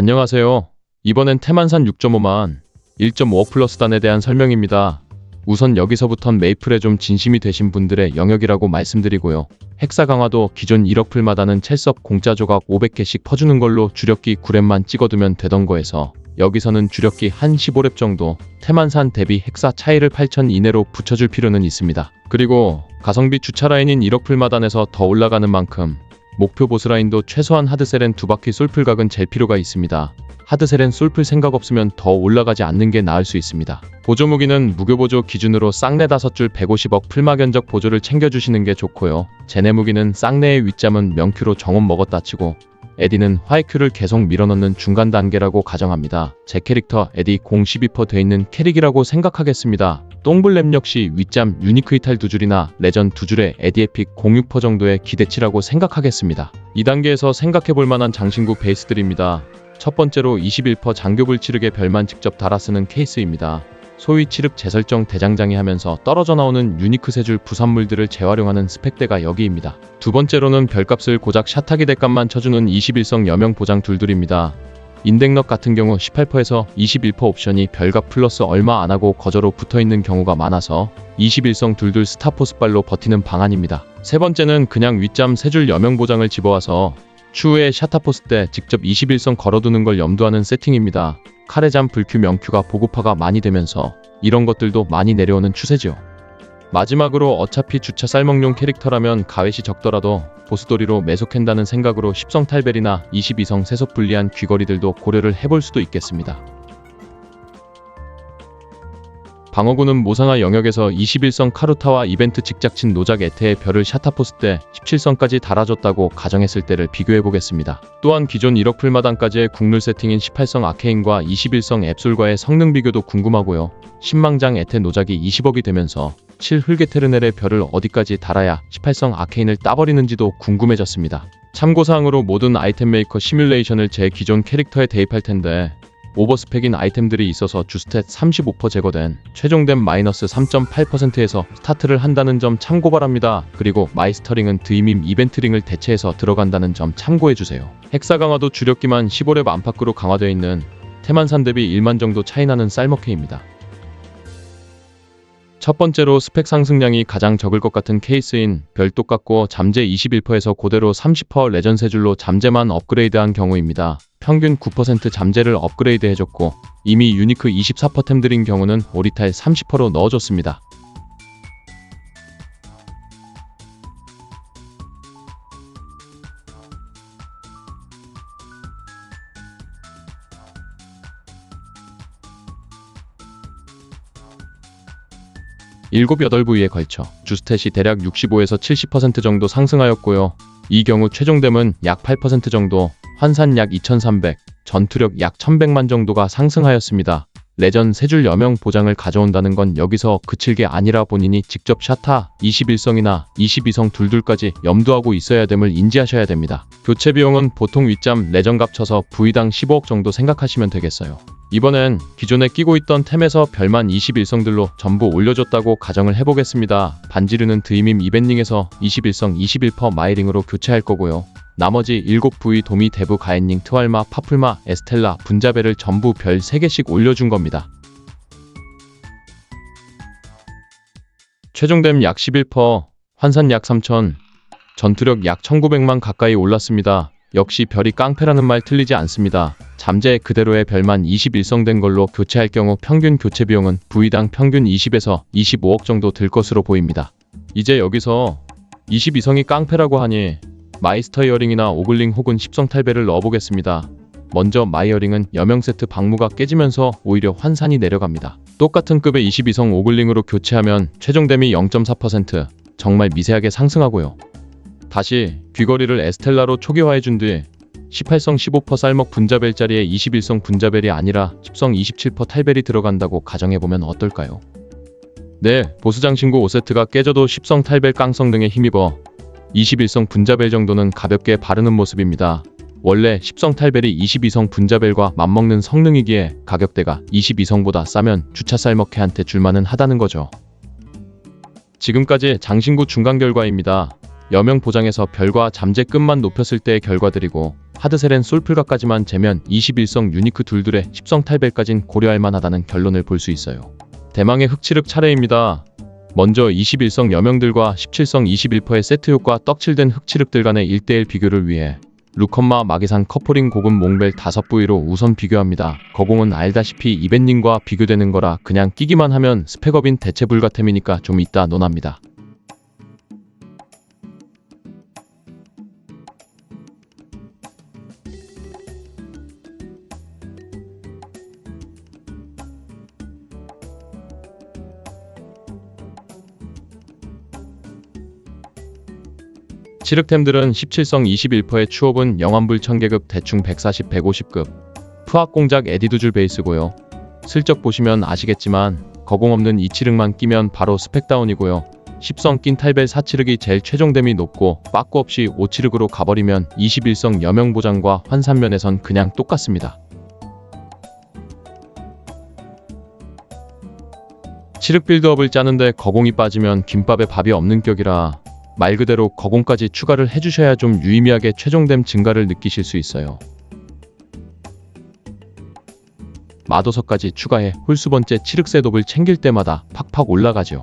안녕하세요. 이번엔 태만산 6.5만 1.5 플러스 단에 대한 설명입니다. 우선 여기서부턴 메이플에 좀 진심이 되신 분들의 영역이라고 말씀드리고요. 헥사 강화도 기존 1억 풀마다는 첼섭 공짜 조각 500개씩 퍼주는 걸로 주력기 9렙만 찍어두면 되던 거에서 여기서는 주력기 한 15렙 정도 태만산 대비 헥사 차이를 8천 이내로 붙여줄 필요는 있습니다. 그리고 가성비 주차 라인인 1억 풀마단에서 더 올라가는 만큼 목표 보스라인도 최소한 하드셀엔 두 바퀴 솔풀각은 잴 필요가 있습니다. 하드셀엔 솔풀 생각 없으면 더 올라가지 않는 게 나을 수 있습니다. 보조 무기는 무교보조 기준으로 쌍내 5줄 150억 풀마 견적 보조를 챙겨주시는 게 좋고요. 제네 무기는 쌍내의 윗잠은 명큐로 정원 먹었다 치고 에디는 화이큐를 계속 밀어넣는 중간 단계라고 가정합니다. 제 캐릭터 에디 공 12%돼 있는 캐릭이라고 생각하겠습니다. 똥블렘 역시 윗잠 유니크 이 탈 두 줄이나 레전 두 줄의 에디 에픽 06% 정도의 기대치라고 생각하겠습니다. 2단계에서 생각해볼 만한 장신구 베이스들입니다. 첫 번째로 21% 장교불 치르게 별만 직접 달아 쓰는 케이스입니다. 소위 치륵 재설정 대장장이 하면서 떨어져 나오는 유니크 세 줄 부산물들을 재활용하는 스펙대가 여기입니다. 두 번째로는 별값을 고작 샷하기 대값만 쳐주는 21성 여명 보장 둘둘입니다. 인덱럭 같은 경우 18%에서 21% 옵션이 별값 플러스 얼마 안 하고 거저로 붙어 있는 경우가 많아서 21성 둘둘 스타포스발로 버티는 방안입니다. 세 번째는 그냥 윗잠 세 줄 여명 보장을 집어와서 추후에 샤타포스 때 직접 21성 걸어두는 걸 염두하는 세팅입니다. 카레잠 불큐 명큐가 보급화가 많이 되면서 이런 것들도 많이 내려오는 추세죠. 마지막으로 어차피 주차 쌀먹용 캐릭터라면 가외시 적더라도 보스돌이로 매속한다는 생각으로 10성 탈벨이나 22성 세속 불리한 귀걸이들도 고려를 해볼 수도 있겠습니다. 방어구는 모상화 영역에서 21성 카루타와 이벤트 직작친 노작 에테의 별을 샤타포스 때 17성까지 달아줬다고 가정했을 때를 비교해보겠습니다. 또한 기존 1억 풀마당까지의 국룰 세팅인 18성 아케인과 21성 앱솔과의 성능 비교도 궁금하고요. 신망장 에테 노작이 20억이 되면서 7 훌게테르넬의 별을 어디까지 달아야 18성 아케인을 따버리는지도 궁금해졌습니다. 참고사항으로 모든 아이템 메이커 시뮬레이션을 제 기존 캐릭터에 대입할 텐데 오버스펙인 아이템들이 있어서 주스탯 35% 제거된 최종된 마이너스 3.8%에서 스타트를 한다는 점 참고 바랍니다. 그리고 마이스터링은 드이밈 이벤트링을 대체해서 들어간다는 점 참고해주세요. 헥사 강화도 주력기만 15렙 안팎으로 강화되어 있는 태만산 대비 1만 정도 차이나는 쌀먹해입니다. 첫 번째로 스펙 상승량이 가장 적을 것 같은 케이스인 별 똑같고 잠재 21%에서 고대로 30% 레전 세 줄로 잠재만 업그레이드한 경우입니다. 평균 9% 잠재를 업그레이드 해줬고 이미 유니크 24%템들인 경우는 오리탈 30%로 넣어줬습니다. 일곱 여덟 부위에 걸쳐 주스탯이 대략 65에서 70% 정도 상승하였고요. 이 경우 최종됨은 약 8% 정도, 환산 약 2300, 전투력 약 1100만 정도가 상승하였습니다. 레전 세줄 여명 보장을 가져온다는 건 여기서 그칠 게 아니라 본인이 직접 샤타 21성이나 22성 둘둘까지 염두하고 있어야 됨을 인지하셔야 됩니다. 교체 비용은 보통 윗잠 레전 값쳐서 부위당 15억 정도 생각하시면 되겠어요. 이번엔 기존에 끼고 있던 템에서 별만 21성들로 전부 올려줬다고 가정을 해보겠습니다. 반지르는 드이밈 이벤링에서 21성 21% 마이링으로 교체할 거고요. 나머지 7부위 도미 대부 가엔닝 트왈마 파풀마 에스텔라 분자벨을 전부 별 3개씩 올려준 겁니다. 최종됨 약 11%, 환산 약 3천, 전투력 약 1900만 가까이 올랐습니다. 역시 별이 깡패라는 말 틀리지 않습니다. 잠재 그대로의 별만 21성 된 걸로 교체할 경우 평균 교체 비용은 부위당 평균 20에서 25억 정도 들 것으로 보입니다. 이제 여기서 22성이 깡패라고 하니 마이스터 이어링이나 오글링 혹은 10성 탈배를 넣어보겠습니다. 먼저 마이어링은 여명 세트 방무가 깨지면서 오히려 환산이 내려갑니다. 똑같은 급의 22성 오글링으로 교체하면 최종됨이 0.4% 정말 미세하게 상승하고요. 다시 귀걸이를 에스텔라로 초기화해준 뒤 18성 15% 쌀먹 분자벨 자리에 21성 분자벨이 아니라 10성 27% 탈벨이 들어간다고 가정해보면 어떨까요? 네, 보스장신구 5세트가 깨져도 10성 탈벨 깡성 등에 힘입어 21성 분자벨 정도는 가볍게 바르는 모습입니다. 원래 10성 탈벨이 22성 분자벨과 맞먹는 성능이기에 가격대가 22성보다 싸면 주차 쌀먹해한테 줄만은 하다는 거죠. 지금까지 장신구 중간 결과입니다. 여명 보장에서 별과 잠재급만 높였을 때의 결과들이고 하드셀엔 솔플가까지만 재면 21성 유니크 둘둘의 10성 탈벨까진 고려할 만하다는 결론을 볼 수 있어요. 대망의 흑치륵 차례입니다. 먼저 21성 여명들과 17성 21%의 세트 효과 떡칠된 흑치륵들 간의 1대1 비교를 위해 루컨마 마계산 커플링 고급 몽벨 5부위로 우선 비교합니다. 거공은 알다시피 이벤님과 비교되는 거라 그냥 끼기만 하면 스펙업인 대체 불가템이니까 좀 이따 논합니다. 칠흑템들은 17성 21%의 추업은 영환불 1000개급 대충 140, 150급 푸학공작 에디두줄 베이스고요. 슬쩍 보시면 아시겠지만 거공 없는 이 칠흑만 끼면 바로 스펙다운이고요. 10성 낀 탈벨 4칠흑이 제일 최종됨이 높고 빠꾸 없이 5칠흑으로 가버리면 21성 여명 보장과 환산면에선 그냥 똑같습니다. 칠흑 빌드업을 짜는데 거공이 빠지면 김밥에 밥이 없는 격이라 말 그대로 거공까지 추가를 해주셔야 좀 유의미하게 최종됨 증가를 느끼실 수 있어요. 마도석까지 추가해 홀수번째 칠흑셋업을 챙길 때마다 팍팍 올라가죠.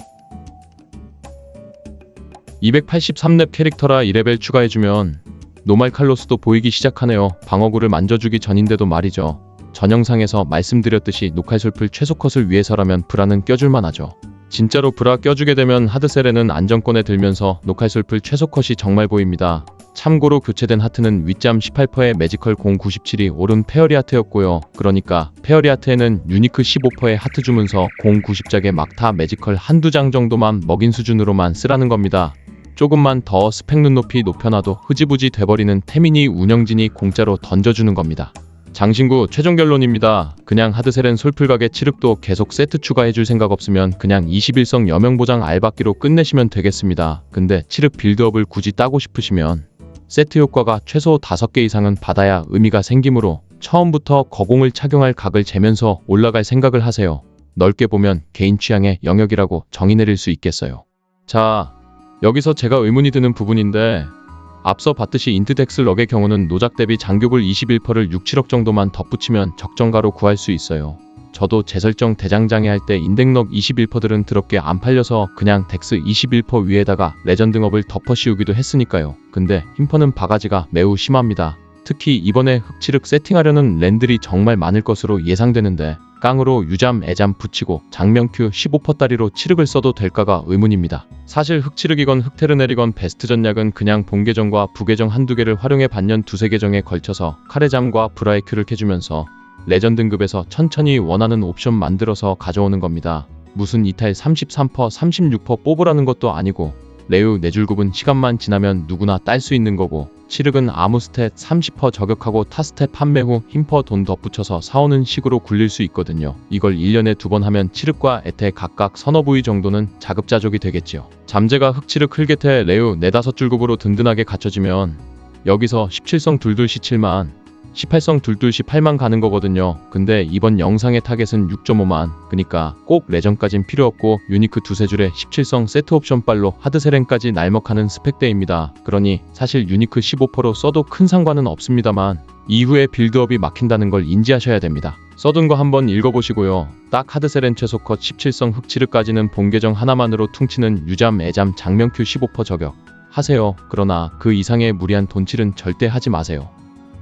283렙 캐릭터라 2레벨 추가해주면 노말 칼로스도 보이기 시작하네요. 방어구를 만져주기 전인데도 말이죠. 전 영상에서 말씀드렸듯이 녹칼솔플 최소 컷을 위해서라면 브라는 껴줄만 하죠. 진짜로 브라 껴주게 되면 하드셀에는 안정권에 들면서 녹칼솔플 최소 컷이 정말 보입니다. 참고로 교체된 하트는 윗잠 18%의 매지컬 097이 오른 페어리 하트였고요. 그러니까 페어리 하트에는 유니크 15%의 하트 주문서 090작의 막타 매지컬 한두 장 정도만 먹인 수준으로만 쓰라는 겁니다. 조금만 더 스펙 눈높이 높여놔도 흐지부지 돼버리는 태민이 운영진이 공짜로 던져주는 겁니다. 장신구 최종 결론입니다. 그냥 하드셀엔 솔플각의 칠흑도 계속 세트 추가해줄 생각 없으면 그냥 21성 여명보장 알받기로 끝내시면 되겠습니다. 근데 칠흑 빌드업을 굳이 따고 싶으시면 세트 효과가 최소 5개 이상은 받아야 의미가 생기므로 처음부터 거공을 착용할 각을 재면서 올라갈 생각을 하세요. 넓게 보면 개인 취향의 영역이라고 정의 내릴 수 있겠어요. 자, 여기서 제가 의문이 드는 부분인데 앞서 봤듯이 인트덱스 럭의 경우는 노작 대비 장교불 21%를 6, 7억 정도만 덧붙이면 적정가로 구할 수 있어요. 저도 재설정 대장장애 할 때 인덱럭 21%들은 더럽게 안 팔려서 그냥 덱스 21% 위에다가 레전드업을 덮어 씌우기도 했으니까요. 근데 힘퍼는 바가지가 매우 심합니다. 특히 이번에 흑칠흑 세팅하려는 랜들이 정말 많을 것으로 예상되는데 깡으로 유잠, 애잠 붙이고 장명큐 15%따리로 칠흑을 써도 될까가 의문입니다. 사실 흑칠흑이건 흑테르넬이건 베스트 전략은 그냥 본계정과 부계정 한두 개를 활용해 반년 두세 계정에 걸쳐서 카레잠과 브라의 큐를 캐주면서 레전드급에서 천천히 원하는 옵션 만들어서 가져오는 겁니다. 무슨 이탈 33%, 36% 뽑으라는 것도 아니고 레우 내줄급은 시간만 지나면 누구나 딸 수 있는 거고 칠흑은 아무 스탯 30% 저격하고 타 스탯 판매 후 힘퍼 돈 덧붙여서 사오는 식으로 굴릴 수 있거든요. 이걸 1년에 두 번 하면 칠흑과 에테 각각 서너 부위 정도는 자급자족이 되겠지요. 잠재가 흑칠흑 흑에테 레우 네다섯 줄급으로 든든하게 갖춰지면 여기서 17성 둘둘 시7만 18성 둘둘 시8만 가는 거거든요. 근데 이번 영상의 타겟은 6.5만. 그니까 꼭 레전까진 필요 없고 유니크 두세 줄에 17성 세트 옵션 빨로 하드 세렌까지 날먹하는 스펙대입니다. 그러니 사실 유니크 15%로 써도 큰 상관은 없습니다만 이후에 빌드업이 막힌다는 걸 인지하셔야 됩니다. 써둔 거 한번 읽어보시고요. 딱 하드세렌 최소컷 17성 흑치르까지는 본계정 하나만으로 퉁치는 유잠, 애잠, 장명큐 15% 저격 하세요. 그러나 그 이상의 무리한 돈칠은 절대 하지 마세요.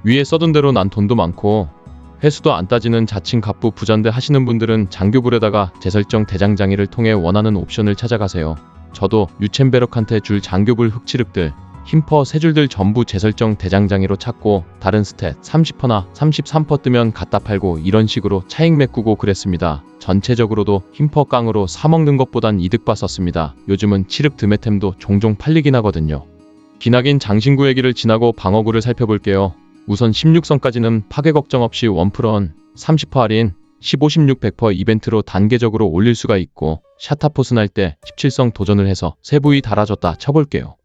위에 써둔 대로 난 돈도 많고 회수도 안 따지는 자칭 갑부 부잔데 하시는 분들은 장교불에다가 재설정 대장장이를 통해 원하는 옵션을 찾아가세요. 저도 유첸베럭한테 줄 장교불 흑치륵들 힘퍼 세 줄들 전부 재설정 대장장이로 찾고 다른 스탯 30%나 33% 뜨면 갖다 팔고 이런 식으로 차익 메꾸고 그랬습니다. 전체적으로도 힘퍼 깡으로 사먹는 것보단 이득 봤었습니다. 요즘은 칠흑 드메템도 종종 팔리긴 하거든요. 기나긴 장신구 얘기를 지나고 방어구를 살펴볼게요. 우선 16성까지는 파괴 걱정 없이 1%런 30% 할인 15, 16, 100% 이벤트로 단계적으로 올릴 수가 있고 샤타포스 날 때 17성 도전을 해서 세 부위 달아줬다 쳐볼게요.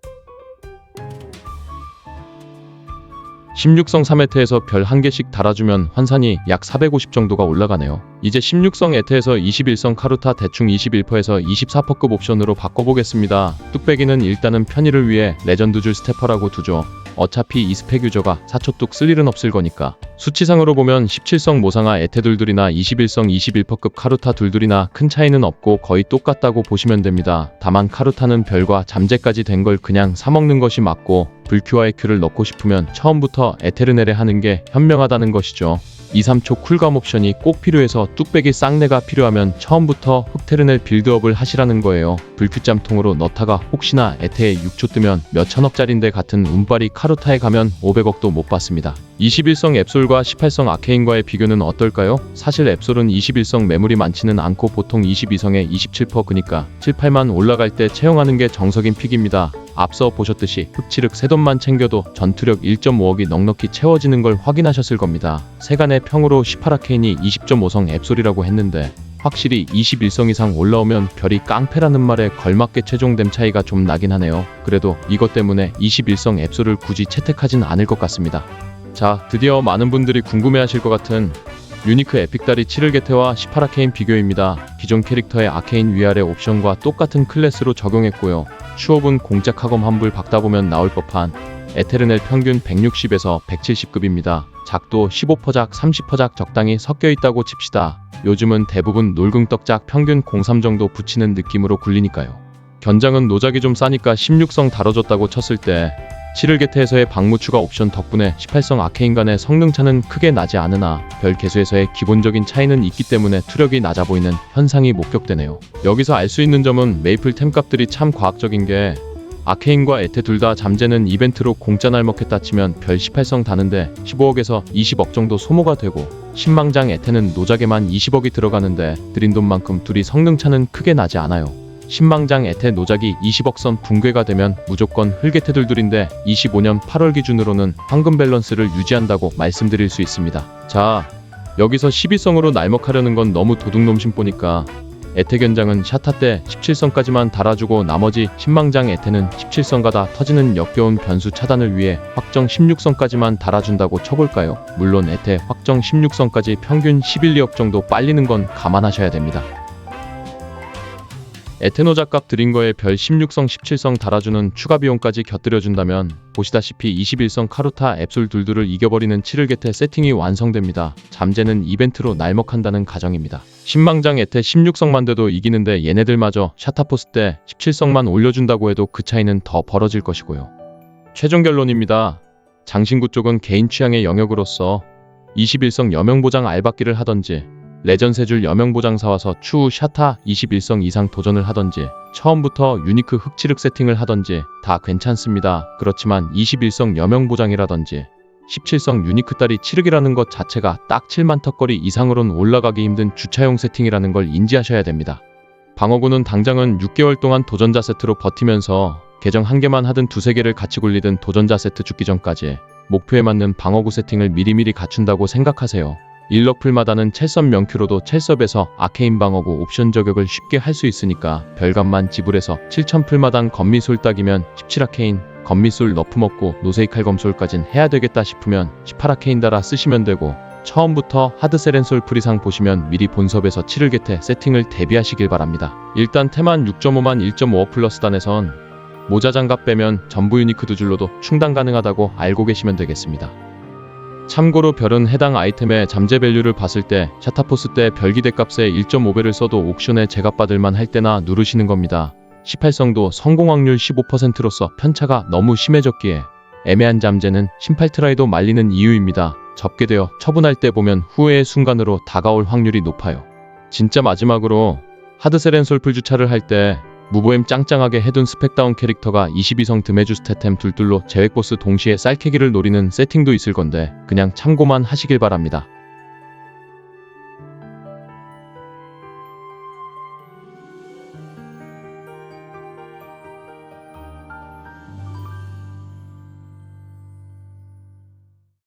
16성 3에테에서 별한 개씩 달아주면 환산이 약 450 정도가 올라가네요. 이제 16성 에테에서 21성 카루타 대충 21%에서 24%급 옵션으로 바꿔보겠습니다. 뚝배기는 일단은 편의를 위해 레전드 줄 스태퍼라고 두죠. 어차피 이 스펙 유저가 4초 뚝 쓸 일은 없을 거니까. 수치상으로 보면 17성 모상아 에테 둘둘이나 21성 21퍼급 카루타 둘둘이나 큰 차이는 없고 거의 똑같다고 보시면 됩니다. 다만 카루타는 별과 잠재까지 된 걸 그냥 사먹는 것이 맞고 불큐와의 큐를 넣고 싶으면 처음부터 에테르네레 하는 게 현명하다는 것이죠. 2, 3초 쿨감 옵션이 꼭 필요해서 뚝배기 쌍내가 필요하면 처음부터 흑테르넬 빌드업을 하시라는 거예요. 불큐짬통으로 넣다가 혹시나 에테에 6초 뜨면 몇 천억짜린데 같은 운빨이 카루타에 가면 500억도 못 받습니다. 21성 앱솔과 18성 아케인과의 비교는 어떨까요? 사실 앱솔은 21성 매물이 많지는 않고 보통 22성에 27% 그니까 7, 8만 올라갈 때 채용하는 게 정석인 픽입니다. 앞서 보셨듯이 흑칠흑 세돈만 챙겨도 전투력 1.5억이 넉넉히 채워지는 걸 확인하셨을 겁니다. 세간의 평으로 18아케인이 20.5성 앱솔이라고 했는데 확실히 21성 이상 올라오면 별이 깡패라는 말에 걸맞게 최종됨 차이가 좀 나긴 하네요. 그래도 이것 때문에 21성 앱솔을 굳이 채택하진 않을 것 같습니다. 자, 드디어 많은 분들이 궁금해하실 것 같은 유니크 에픽다리 7일 개태와 18아케인 비교입니다. 기존 캐릭터의 아케인 위아래 옵션과 똑같은 클래스로 적용했고요. 추업은 공작 학검 환불 박다 보면 나올 법한 에테르넬 평균 160에서 170급입니다. 작도 15퍼작, 30퍼작 적당히 섞여 있다고 칩시다. 요즘은 대부분 놀궁떡작 평균 03 정도 붙이는 느낌으로 굴리니까요. 견장은 노작이 좀 싸니까 16성 다뤄줬다고 쳤을 때 7일 개태에서의 방무 추가 옵션 덕분에 18성 아케인 간의 성능 차는 크게 나지 않으나 별 개수에서의 기본적인 차이는 있기 때문에 투력이 낮아 보이는 현상이 목격되네요. 여기서 알 수 있는 점은 메이플 템 값들이 참 과학적인 게 아케인과 에테 둘 다 잠재는 이벤트로 공짜 날먹했다 치면 별 18성 다는데 15억에서 20억 정도 소모가 되고 신망장 에테는 노작에만 20억이 들어가는데 들인 돈만큼 둘이 성능 차는 크게 나지 않아요. 신망장 에테 노작이 20억 선 붕괴가 되면 무조건 흙에테 둘둘인데 25년 8월 기준으로는 황금 밸런스를 유지한다고 말씀드릴 수 있습니다. 자, 여기서 12성으로 날먹하려는 건 너무 도둑놈 심보니까 에테 견장은 샤타 때 17성까지만 달아주고 나머지 신망장 에테는 17성 가다 터지는 역겨운 변수 차단을 위해 확정 16성까지만 달아준다고 쳐볼까요? 물론 에테 확정 16성까지 평균 11, 2억 정도 빨리는 건 감안하셔야 됩니다. 에테노 작값 드린 거에 별 16성 17성 달아주는 추가 비용까지 곁들여준다면 보시다시피 21성 카루타 앱솔 둘둘을 이겨버리는 7일 개태 세팅이 완성됩니다. 잠재는 이벤트로 날먹한다는 가정입니다. 신망장 에테 16성만 돼도 이기는데 얘네들마저 샤타포스 때 17성만 올려준다고 해도 그 차이는 더 벌어질 것이고요. 최종 결론입니다. 장신구 쪽은 개인 취향의 영역으로서 21성 여명보장 알박기를 하던지 레전 세줄 여명보장 사 와서 추후 샤타 21성 이상 도전을 하던지 처음부터 유니크 흑칠흑 세팅을 하던지 다 괜찮습니다. 그렇지만 21성 여명보장이라던지 17성 유니크 딸이 칠흑이라는 것 자체가 딱 7만 턱거리 이상으론 올라가기 힘든 주차용 세팅이라는 걸 인지하셔야 됩니다. 방어구는 당장은 6개월 동안 도전자 세트로 버티면서 계정 한 개만 하든 두세 개를 같이 굴리든 도전자 세트 죽기 전까지 목표에 맞는 방어구 세팅을 미리미리 갖춘다고 생각하세요. 일럭풀마다는 첼섭 명큐로도 첼섭에서 아케인 방어구 옵션 저격을 쉽게 할 수 있으니까 별값만 지불해서 7000풀마당 건미솔 딱이면 17아케인, 건미솔 너프 먹고 노세이 칼 검솔까진 해야 되겠다 싶으면 18아케인 달아 쓰시면 되고 처음부터 하드세렌솔 프리상 보시면 미리 본섭에서 7일 개태 세팅을 대비하시길 바랍니다. 일단 테만 6.5만 1.5어 플러스 단에선 모자 장갑 빼면 전부 유니크 두 줄로도 충당 가능하다고 알고 계시면 되겠습니다. 참고로 별은 해당 아이템의 잠재 밸류를 봤을 때 샤타포스 때 별기대 값에 1.5배를 써도 옥션에 제값받을만 할 때나 누르시는 겁니다. 18성도 성공 확률 15%로서 편차가 너무 심해졌기에 애매한 잠재는 18트라이도 말리는 이유입니다. 접게 되어 처분할 때 보면 후회의 순간으로 다가올 확률이 높아요. 진짜 마지막으로 하드세렌 솔플 주차를 할 때 무보엠 짱짱하게 해둔 스펙다운 캐릭터가 22성 드메주 스태템 둘둘로 제획보스 동시에 쌀캐기를 노리는 세팅도 있을 건데 그냥 참고만 하시길 바랍니다.